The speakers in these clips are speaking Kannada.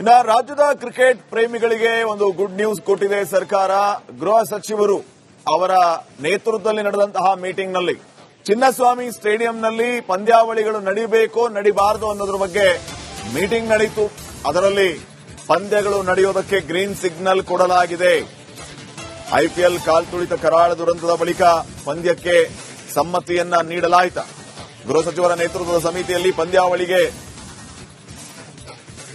ಇನ್ನ ರಾಜ್ಯದ ಕ್ರಿಕೆಟ್ ಪ್ರೇಮಿಗಳಿಗೆ ಒಂದು ಗುಡ್ ನ್ಯೂಸ್ ಕೊಟ್ಟಿದೆ ಸರ್ಕಾರ. ಗೃಹ ಸಚಿವರು ಅವರ ನೇತೃತ್ವದಲ್ಲಿ ನಡೆದಂತಹ ಮೀಟಿಂಗ್ನಲ್ಲಿ ಚಿನ್ನಸ್ವಾಮಿ ಸ್ಟೇಡಿಯಂನಲ್ಲಿ ಪಂದ್ಯಾವಳಿಗಳು ನಡೀಬೇಕು ನಡಿಬಾರದು ಅನ್ನೋದ್ರ ಬಗ್ಗೆ ಮೀಟಿಂಗ್ ನಡೆಯಿತು ಅದರಲ್ಲಿ ಪಂದ್ಯಗಳು ನಡೆಯೋದಕ್ಕೆ ಗ್ರೀನ್ ಸಿಗ್ನಲ್ ಕೊಡಲಾಗಿದೆ. ಐಪಿಎಲ್ ಕಾಲ್ತುಳಿತ ಕರಾಳ ದುರಂತದ ಬಳಿಕ ಪಂದ್ಯಕ್ಕೆ ಸಮ್ಮತಿಯನ್ನ ನೀಡಲಾಯಿತ. ಗೃಹ ಸಚಿವರ ನೇತೃತ್ವದ ಸಮಿತಿಯಲ್ಲಿ ಪಂದ್ಯಾವಳಿಗೆ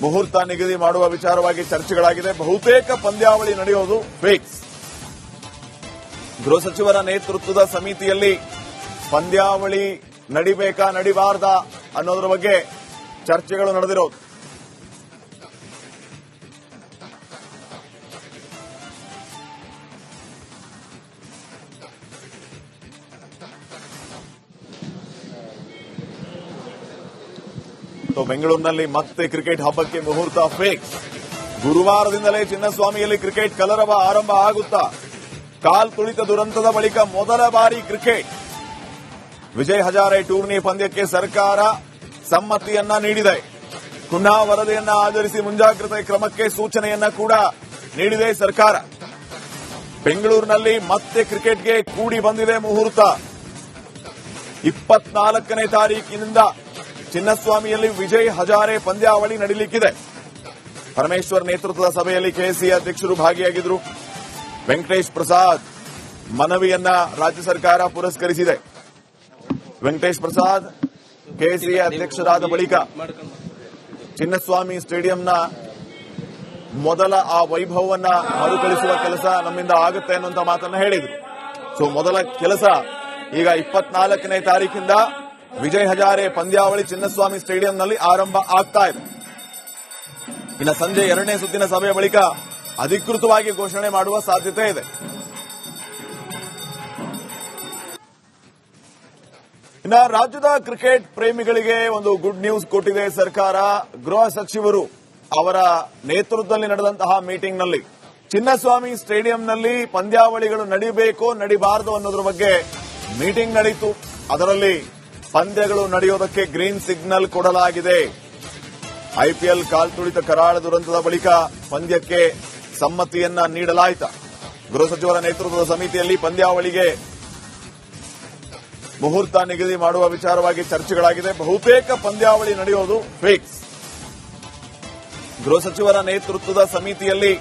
ಮುಹೂರ್ತ ನಿಗದಿ ಮಾಡುವ ವಿಚಾರವಾಗಿ ಚರ್ಚೆಗಳಾಗಿದೆ. ಬಹುತೇಕ ಪಂದ್ಯಾವಳಿ ನಡೆಯೋದು ಫೇಕ್ ಗೃಹ ಸಚಿವರ ನೇತೃತ್ವದ ಸಮಿತಿಯಲ್ಲಿ ಪಂದ್ಯಾವಳಿ ನಡಿಬೇಕಾ, ನಡಿಬಾರ್ದಾ ಅನ್ನೋದ್ರ ಬಗ್ಗೆ ಚರ್ಚೆಗಳು ನಡೆದಿರೋದು. ಸೊ ಬೆಂಗಳೂರಿನಲ್ಲಿ ಮತ್ತೆ ಕ್ರಿಕೆಟ್ ಹಬ್ಬಕ್ಕೆ ಮುಹೂರ್ತ ಫಿಕ್ಸ್ ಗುರುವಾರದಿಂದಲೇ ಚಿನ್ನಸ್ವಾಮಿಯಲ್ಲಿ ಕ್ರಿಕೆಟ್ ಕಲರವ ಆರಂಭ ಆಗುತ್ತಾ? ಕಾಲ್ ತುಳಿತ ದುರಂತದ ಬಳಿಕ ಮೊದಲ ಬಾರಿ ಕ್ರಿಕೆಟ್. ವಿಜಯ್ ಹಜಾರೆ ಟೂರ್ನಿ ಪಂದ್ಯಕ್ಕೆ ಸರ್ಕಾರ ಸಮ್ಮತಿಯನ್ನ ನೀಡಿದೆ. ಪುನಃ ವರದಿಯನ್ನ ಆಧರಿಸಿ ಮುಂಜಾಗ್ರತೆ ಕ್ರಮಕ್ಕೆ ಸೂಚನೆಯನ್ನ ಕೂಡ ನೀಡಿದೆ ಸರ್ಕಾರ. ಬೆಂಗಳೂರಿನಲ್ಲಿ ಮತ್ತೆ ಕ್ರಿಕೆಟ್ಗೆ ಕೂಡಿ ಬಂದಿದೆ ಮುಹೂರ್ತ. ಇಪ್ಪತ್ನಾಲ್ಕನೇ ತಾರೀಕಿನಿಂದ ಚಿನ್ನಸ್ವಾಮಿಯಲ್ಲಿ ವಿಜಯ್ ಹಜಾರೆ ಪಂದ್ಯಾವಳಿ ನಡೀಲಿಕ್ಕಿದೆ. ಪರಮೇಶ್ವರ್ ನೇತೃತ್ವದ ಸಭೆಯಲ್ಲಿ ಕೆಎಸಿ ಅಧ್ಯಕ್ಷರು ಭಾಗಿಯಾಗಿದ್ರು. ವೆಂಕಟೇಶ್ ಪ್ರಸಾದ್ ಮನವಿಯನ್ನ ರಾಜ್ಯ ಸರ್ಕಾರ ಪುರಸ್ಕರಿಸಿದೆ. ವೆಂಕಟೇಶ್ ಪ್ರಸಾದ್ ಕೆಎಸಿ ಅಧ್ಯಕ್ಷರಾದ ಬಳಿಕ ಚಿನ್ನಸ್ವಾಮಿ ಸ್ಟೇಡಿಯಂನ ಮೊದಲ ಆ ವೈಭವವನ್ನ ಮರುಕಳಿಸುವ ಕೆಲಸ ನಮ್ಮಿಂದ ಆಗುತ್ತೆ ಅನ್ನುವಂತ ಮಾತನ್ನ ಹೇಳಿದ್ರು. ಸೊ ಮೊದಲ ಕೆಲಸ ಈಗ ಇಪ್ಪತ್ನಾಲ್ಕನೇ ತಾರೀಕಿಂದ ವಿಜಯ್ ಹಜಾರೆ ಪಂದ್ಯಾವಳಿ ಚಿನ್ನಸ್ವಾಮಿ ಸ್ಟೇಡಿಯಂನಲ್ಲಿ ಆರಂಭ ಆಗ್ತಾ ಇದೆ. ಇನ್ನು ಸಂಜೆ ಎರಡನೇ ಸುತ್ತಿನ ಸಭೆಯ ಬಳಿಕ ಅಧಿಕೃತವಾಗಿ ಘೋಷಣೆ ಮಾಡುವ ಸಾಧ್ಯತೆ ಇದೆ. ಇನ್ನು ರಾಜ್ಯದ ಕ್ರಿಕೆಟ್ ಪ್ರೇಮಿಗಳಿಗೆ ಒಂದು ಗುಡ್ ನ್ಯೂಸ್ ಕೊಟ್ಟಿದೆ ಸರ್ಕಾರ. ಗೃಹ ಸಚಿವರು ಅವರ ನೇತೃತ್ವದಲ್ಲಿ ನಡೆದಂತಹ ಮೀಟಿಂಗ್ನಲ್ಲಿ ಚಿನ್ನಸ್ವಾಮಿ ಸ್ಟೇಡಿಯಂನಲ್ಲಿ ಪಂದ್ಯಾವಳಿಗಳು ನಡೀಬೇಕು, ನಡಿಬಾರದು ಅನ್ನೋದ್ರ ಬಗ್ಗೆ ಮೀಟಿಂಗ್ ನಡೆಯಿತು ಅದರಲ್ಲಿ ಪಂದ್ಯಗಳು ನಡೆಯೋದಕ್ಕೆ ಗ್ರೀನ್ ಸಿಗ್ನಲ್ ಕೊಡಲಾಗಿದೆ. ಐಪಿಎಲ್ ಕಾಲ್ತುಳಿತ ಕರಾಳ ದುರಂತದ ಬಳಿಕ ಪಂದ್ಯಕ್ಕೆ ಸಮ್ಮತಿಯನ್ನ ನೀಡಲಾಯಿತ. ಗೃಹ ಸಚಿವರ ನೇತೃತ್ವದ ಸಮಿತಿಯಲ್ಲಿ ಪಂದ್ಯಾವಳಿಗೆ ಮುಹೂರ್ತ ನಿಗದಿ ಮಾಡುವ ವಿಚಾರವಾಗಿ ಚರ್ಚೆಗಳಾಗಿದೆ. ಬಹುತೇಕ ಪಂದ್ಯಾವಳಿ ನಡೆಯೋದು ಫಿಕ್ಸ್ ಗೃಹ ಸಚಿವರ ನೇತೃತ್ವದ ಸಮಿತಿಯಲ್ಲಿ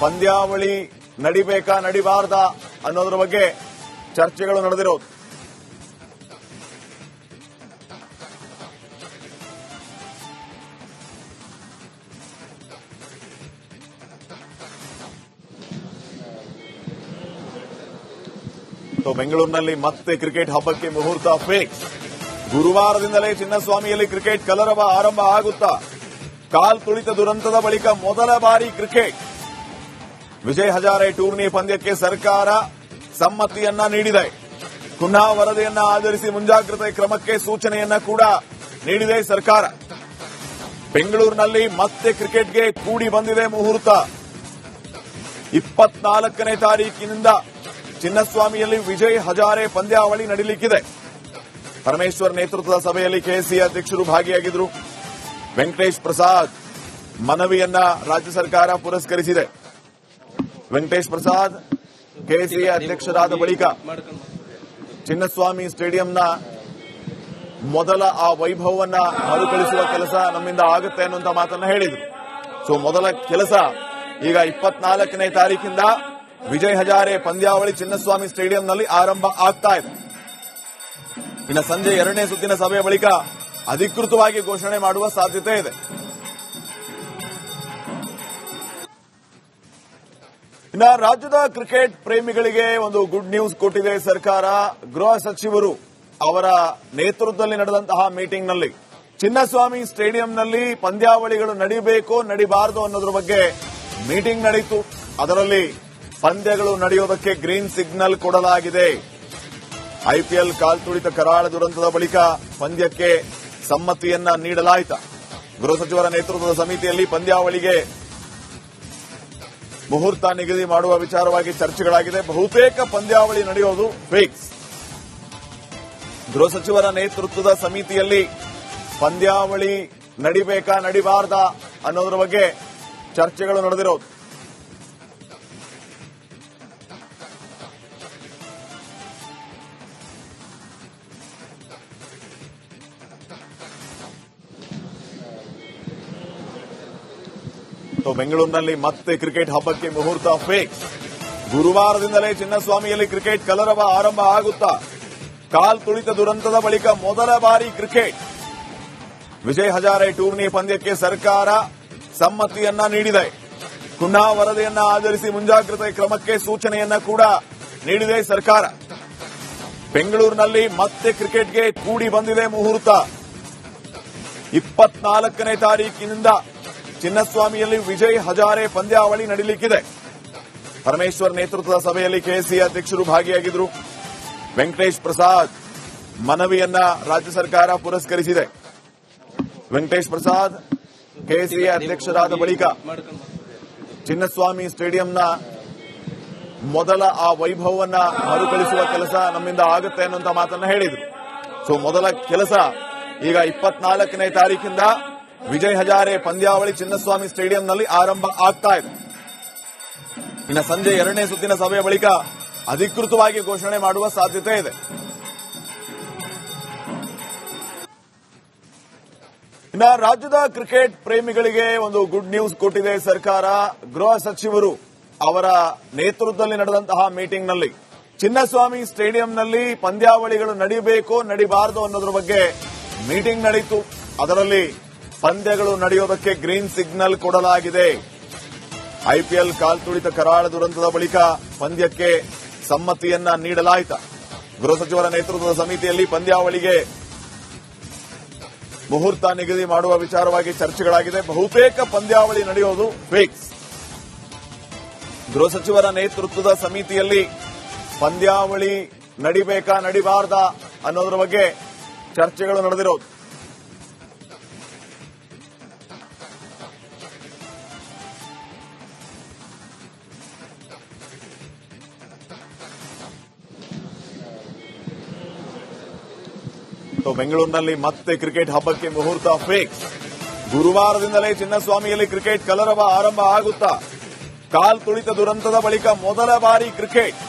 ಪಂದ್ಯಾವಳಿ ನಡಿಬೇಕಾ, ನಡಿಬಾರ್ದಾ ಅನ್ನೋದ್ರ ಬಗ್ಗೆ ಚರ್ಚೆಗಳು ನಡೆದಿರೋದು. ಸೊ ಬೆಂಗಳೂರಿನಲ್ಲಿ ಮತ್ತೆ ಕ್ರಿಕೆಟ್ ಹಬ್ಬಕ್ಕೆ ಮುಹೂರ್ತ ಫಿಕ್ಸ್ ಗುರುವಾರದಿಂದಲೇ ಚಿನ್ನಸ್ವಾಮಿಯಲ್ಲಿ ಕ್ರಿಕೆಟ್ ಕಲರವ ಆರಂಭ ಆಗುತ್ತಾ? ಕಾಲ್ ತುಳಿತ ದುರಂತದ ಬಳಿಕ ಮೊದಲ ಬಾರಿ ಕ್ರಿಕೆಟ್. ವಿಜಯ್ ಹಜಾರೆ ಟೂರ್ನಿ ಪಂದ್ಯಕ್ಕೆ ಸರ್ಕಾರ ಸಮ್ಮತಿಯನ್ನ ನೀಡಿದೆ. ಪುನಃ ವರದಿಯನ್ನ ಆಧರಿಸಿ ಮುಂಜಾಗ್ರತೆ ಕ್ರಮಕ್ಕೆ ಸೂಚನೆಯನ್ನ ಕೂಡ ನೀಡಿದೆ ಸರ್ಕಾರ. ಬೆಂಗಳೂರಿನಲ್ಲಿ ಮತ್ತೆ ಕ್ರಿಕೆಟ್ಗೆ ಕೂಡಿ ಬಂದಿದೆ ಮುಹೂರ್ತ. ಇಪ್ಪತ್ನಾಲ್ಕನೇ ತಾರೀಕಿನಿಂದ ಚಿನ್ನಸ್ವಾಮಿಯಲ್ಲಿ ವಿಜಯ್ ಹಜಾರೆ ಪಂದ್ಯಾವಳಿ ನಡೀಲಿಕ್ಕಿದೆ. ಪರಮೇಶ್ವರ್ ನೇತೃತ್ವದ ಸಭೆಯಲ್ಲಿ ಕೆಎಸ್ಸಿ ಅಧ್ಯಕ್ಷರು ಭಾಗಿಯಾಗಿದ್ರು. ವೆಂಕಟೇಶ್ ಪ್ರಸಾದ್ ಮನವಿಯನ್ನ ರಾಜ್ಯ ಸರ್ಕಾರ ಪುರಸ್ಕರಿಸಿದೆ. ವೆಂಕಟೇಶ್ ಪ್ರಸಾದ್ ಕೆಎಸ್ಸಿ ಅಧ್ಯಕ್ಷರಾದ ಬಳಿಕ ಚಿನ್ನಸ್ವಾಮಿ ಸ್ಟೇಡಿಯಂನ ಮೊದಲ ಆ ವೈಭವವನ್ನ ಮರುಕಳಿಸುವ ಕೆಲಸ ನಮ್ಮಿಂದ ಆಗುತ್ತೆ ಅನ್ನುವಂತ ಮಾತನ್ನ ಹೇಳಿದರು. ಸೊ ಮೊದಲ ಕೆಲಸ ಈಗ ಇಪ್ಪತ್ನಾಲ್ಕನೇ ತಾರೀಕಿಂದ ವಿಜಯ್ ಹಜಾರೆ ಪಂದ್ಯಾವಳಿ ಚಿನ್ನಸ್ವಾಮಿ ಸ್ಟೇಡಿಯಂನಲ್ಲಿ ಆರಂಭ ಆಗ್ತಾ ಇದೆ. ಇನ್ನು ಸಂಜೆ ಎರಡನೇ ಸುತ್ತಿನ ಸಭೆಯ ಬಳಿಕ ಅಧಿಕೃತವಾಗಿ ಘೋಷಣೆ ಮಾಡುವ ಸಾಧ್ಯತೆ ಇದೆ. ಇನ್ನ ರಾಜ್ಯದ ಕ್ರಿಕೆಟ್ ಪ್ರೇಮಿಗಳಿಗೆ ಒಂದು ಗುಡ್ ನ್ಯೂಸ್ ಕೊಟ್ಟಿದೆ ಸರ್ಕಾರ. ಗೃಹ ಸಚಿವರು ಅವರ ನೇತೃತ್ವದಲ್ಲಿ ನಡೆದಂತಹ ಮೀಟಿಂಗ್ನಲ್ಲಿ ಚಿನ್ನಸ್ವಾಮಿ ಸ್ಟೇಡಿಯಂನಲ್ಲಿ ಪಂದ್ಯಾವಳಿಗಳು ನಡೀಬೇಕು, ನಡಿಬಾರದು ಅನ್ನೋದ್ರ ಬಗ್ಗೆ ಮೀಟಿಂಗ್ ನಡೆಯಿತು ಅದರಲ್ಲಿ ಪಂದ್ಯಗಳು ನಡೆಯೋದಕ್ಕೆ ಗ್ರೀನ್ ಸಿಗ್ನಲ್ ಕೊಡಲಾಗಿದೆ. ಐಪಿಎಲ್ ಕಾಲ್ತುಳಿತ ಕರಾಳ ದುರಂತದ ಬಳಿಕ ಪಂದ್ಯಕ್ಕೆ ಸಮ್ಮತಿಯನ್ನ ನೀಡಲಾಯಿತು. ಗೃಹ ಸಚಿವರ ನೇತೃತ್ವದ ಸಮಿತಿಯಲ್ಲಿ ಪಂದ್ಯಾವಳಿಗೆ ಮುಹೂರ್ತ ನಿಗದಿ ಮಾಡುವ ವಿಚಾರವಾಗಿ ಚರ್ಚೆಗಳಾಗಿದೆ. ಬಹುತೇಕ ಪಂದ್ಯಾವಳಿ ನಡೆಯೋದು ಫಿಕ್ಸ್ ಗೃಹ ಸಚಿವರ ನೇತೃತ್ವದ ಸಮಿತಿಯಲ್ಲಿ ಪಂದ್ಯಾವಳಿ ನಡಿಬೇಕಾ, ನಡಿಬಾರ್ದಾ ಅನ್ನೋದ್ರ ಬಗ್ಗೆ ಚರ್ಚೆಗಳು ನಡೆದಿರೋದು. ಸೊ ಬೆಂಗಳೂರಿನಲ್ಲಿ ಮತ್ತೆ ಕ್ರಿಕೆಟ್ ಹಬ್ಬಕ್ಕೆ ಮುಹೂರ್ತ ಫೇಕ್ ಗುರುವಾರದಿಂದಲೇ ಚಿನ್ನಸ್ವಾಮಿಯಲ್ಲಿ ಕ್ರಿಕೆಟ್ ಕಲರವ ಆರಂಭ ಆಗುತ್ತಾ? ಕಾಲ್ ತುಳಿತ ದುರಂತದ ಬಳಿಕ ಮೊದಲ ಬಾರಿ ಕ್ರಿಕೆಟ್ ವಿಜಯ್ ಹಜಾರೆ ಟೂರ್ನಿ ಪಂದ್ಯಕ್ಕೆ ಸರ್ಕಾರ ಸಮ್ಮತಿಯನ್ನ ನೀಡಿದೆ. ಕುನ್ನಾ ವರದಿಯನ್ನ ಆಧರಿಸಿ ಮುಂಜಾಗ್ರತೆ ಕ್ರಮಕ್ಕೆ ಸೂಚನೆಯನ್ನ ಕೂಡ ನೀಡಿದೆ ಸರ್ಕಾರ. ಬೆಂಗಳೂರಿನಲ್ಲಿ ಮತ್ತೆ ಕ್ರಿಕೆಟ್ಗೆ ಕೂಡಿ ಬಂದಿದೆ ಮುಹೂರ್ತ. ಇಪ್ಪತ್ನಾಲ್ಕನೇ ತಾರೀಕಿನಿಂದ ಚಿನ್ನಸ್ವಾಮಿಯಲ್ಲಿ ವಿಜಯ್ ಹಜಾರೆ ಪಂದ್ಯಾವಳಿ ನಡೀಲಿಕ್ಕಿದೆ. ಪರಮೇಶ್ವರ್ ನೇತೃತ್ವದ ಸಭೆಯಲ್ಲಿ ಕೆಎಸ್ಸಿ ಅಧ್ಯಕ್ಷರು ಭಾಗಿಯಾಗಿದ್ರು ವೆಂಕಟೇಶ್ ಪ್ರಸಾದ್ ಮನವಿಯನ್ನ ರಾಜ್ಯ ಸರ್ಕಾರ ಪುರಸ್ಕರಿಸಿದೆ. ವೆಂಕಟೇಶ್ ಪ್ರಸಾದ್ ಕೆಎಸ್ಸಿ ಅಧ್ಯಕ್ಷರಾದ ಬಳಿಕ ಚಿನ್ನಸ್ವಾಮಿ ಸ್ಟೇಡಿಯಂನ ಮೊದಲ ಆ ವೈಭವವನ್ನ ಮರುಕಳಿಸುವ ಕೆಲಸ ನಮ್ಮಿಂದ ಆಗುತ್ತೆ ಅನ್ನುವಂತ ಮಾತನ್ನ ಹೇಳಿದ್ರು. ಸೊ ಮೊದಲ ಕೆಲಸ ಈಗ ಇಪ್ಪತ್ನಾಲ್ಕನೇ ತಾರೀಕಿಂದ ವಿಜಯ್ ಹಜಾರೆ ಪಂದ್ಯಾವಳಿ ಚಿನ್ನಸ್ವಾಮಿ ಸ್ಟೇಡಿಯಂನಲ್ಲಿ ಆರಂಭ ಆಗ್ತಾ ಇದೆ. ಇನ್ನು ಸಂಜೆ ಎರಡನೇ ಸುತ್ತಿನ ಸಭೆಯ ಬಳಿಕ ಅಧಿಕೃತವಾಗಿ ಘೋಷಣೆ ಮಾಡುವ ಸಾಧ್ಯತೆ ಇದೆ. ಇನ್ನು ರಾಜ್ಯದ ಕ್ರಿಕೆಟ್ ಪ್ರೇಮಿಗಳಿಗೆ ಒಂದು ಗುಡ್ ನ್ಯೂಸ್ ಕೊಟ್ಟಿದೆ ಸರ್ಕಾರ. ಗೃಹ ಸಚಿವರು ಅವರ ನೇತೃತ್ವದಲ್ಲಿ ನಡೆದಂತಹ ಮೀಟಿಂಗ್ನಲ್ಲಿ ಚಿನ್ನಸ್ವಾಮಿ ಸ್ಟೇಡಿಯಂನಲ್ಲಿ ಪಂದ್ಯಾವಳಿಗಳು ನಡೆಯಬೇಕು ನಡಿಬಾರದು ಅನ್ನೋದ್ರ ಬಗ್ಗೆ ಮೀಟಿಂಗ್ ನಡೆಯಿತು ಅದರಲ್ಲಿ ಪಂದ್ಯಗಳು ನಡೆಯೋದಕ್ಕೆ ಗ್ರೀನ್ ಸಿಗ್ನಲ್ ಕೊಡಲಾಗಿದೆ. ಐಪಿಎಲ್ ಕಾಲ್ತುಳಿತ ಕರಾಳ ದುರಂತದ ಬಳಿಕ ಪಂದ್ಯಕ್ಕೆ ಸಮ್ಮತಿಯನ್ನ ನೀಡಲಾಯಿತು. ಗೃಹ ಸಚಿವರ ನೇತೃತ್ವದ ಸಮಿತಿಯಲ್ಲಿ ಪಂದ್ಯಾವಳಿಗೆ ಮುಹೂರ್ತ ನಿಗದಿ ಮಾಡುವ ವಿಚಾರವಾಗಿ ಚರ್ಚೆಗಳಾಗಿದೆ. ಬಹುತೇಕ ಪಂದ್ಯಾವಳಿ ನಡೆಯೋದು ಫಿಕ್ಸ್ ಗೃಹ ಸಚಿವರ ನೇತೃತ್ವದ ಸಮಿತಿಯಲ್ಲಿ ಪಂದ್ಯಾವಳಿ ನಡಿಬೇಕಾ, ನಡಿಬಾರ್ದ ಅನ್ನೋದ್ರ ಬಗ್ಗೆ ಚರ್ಚೆಗಳು ನಡೆದಿರೋದು. ಸೊ ಬೆಂಗಳೂರಿನಲ್ಲಿ ಮತ್ತೆ ಕ್ರಿಕೆಟ್ ಹಬ್ಬಕ್ಕೆ ಮುಹೂರ್ತ ಫೇಕ್ಸ್ ಗುರುವಾರದಿಂದಲೇ ಚಿನ್ನಸ್ವಾಮಿಯಲ್ಲಿ ಕ್ರಿಕೆಟ್ ಕಲರವ ಆರಂಭ ಆಗುತ್ತಾ? ಕಾಲ್ ತುಳಿತ ದುರಂತದ ಬಳಿಕ ಮೊದಲ ಬಾರಿ ಕ್ರಿಕೆಟ್.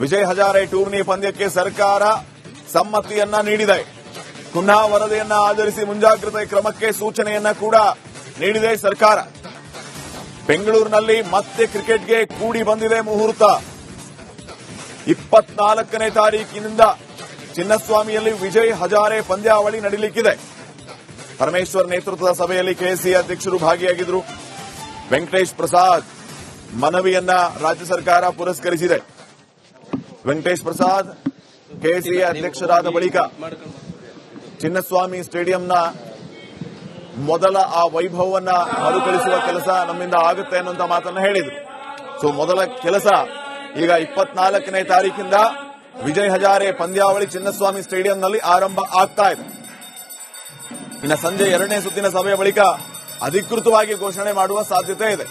ವಿಜಯ್ ಹಜಾರೆ ಟೂರ್ನಿ ಪಂದ್ಯಕ್ಕೆ ಸರ್ಕಾರ ಸಮ್ಮತಿಯನ್ನ ನೀಡಿದೆ. ಪುನಃ ವರದಿಯನ್ನ ಆಧರಿಸಿ ಮುಂಜಾಗ್ರತೆ ಕ್ರಮಕ್ಕೆ ಸೂಚನೆಯನ್ನ ಕೂಡ ನೀಡಿದೆ ಸರ್ಕಾರ. ಬೆಂಗಳೂರಿನಲ್ಲಿ ಮತ್ತೆ ಕ್ರಿಕೆಟ್ಗೆ ಕೂಡಿ ಬಂದಿದೆ ಮುಹೂರ್ತ. ಇಪ್ಪತ್ನಾಲ್ಕನೇ ತಾರೀಕಿನಿಂದ ಚಿನ್ನಸ್ವಾಮಿಯಲ್ಲಿ ವಿಜಯ್ ಹಜಾರೆ ಪಂದ್ಯಾವಳಿ ನಡೀಲಿಕ್ಕಿದೆ. ಪರಮೇಶ್ವರ್ ನೇತೃತ್ವದ ಸಭೆಯಲ್ಲಿ ಕೆಎಸಿ ಅಧ್ಯಕ್ಷರು ಭಾಗಿಯಾಗಿದ್ರು. ವೆಂಕಟೇಶ್ ಪ್ರಸಾದ್ ಮನವಿಯನ್ನ ರಾಜ್ಯ ಸರ್ಕಾರ ಪುರಸ್ಕರಿಸಿದೆ. ವೆಂಕಟೇಶ್ ಪ್ರಸಾದ್ ಕೆಎಸಿ ಅಧ್ಯಕ್ಷರಾದ ಬಳಿಕ ಚಿನ್ನಸ್ವಾಮಿ ಸ್ಟೇಡಿಯಂನ ಮೊದಲ ಆ ವೈಭವವನ್ನ ಮರುಕಳಿಸುವ ಕೆಲಸ ನಮ್ಮಿಂದ ಆಗುತ್ತೆ ಅನ್ನುವಂತ ಮಾತನ್ನ ಹೇಳಿದ್ರು. ಸೊ ಮೊದಲ ಕೆಲಸ ಈಗ ಇಪ್ಪತ್ನಾಲ್ಕನೇ ತಾರೀಕಿಂದ ವಿಜಯ್ ಹಜಾರೆ ಪಂದ್ಯಾವಳಿ ಚಿನ್ನಸ್ವಾಮಿ ಸ್ಟೇಡಿಯಂನಲ್ಲಿ ಆರಂಭ ಆಗ್ತಾ ಇದೆ. ಇನ್ನು ಸಂಜೆ ಎರಡನೇ ಸುತ್ತಿನ ಸಭೆಯ ಬಳಿಕ ಅಧಿಕೃತವಾಗಿ ಘೋಷಣೆ ಮಾಡುವ ಸಾಧ್ಯತೆ ಇದೆ.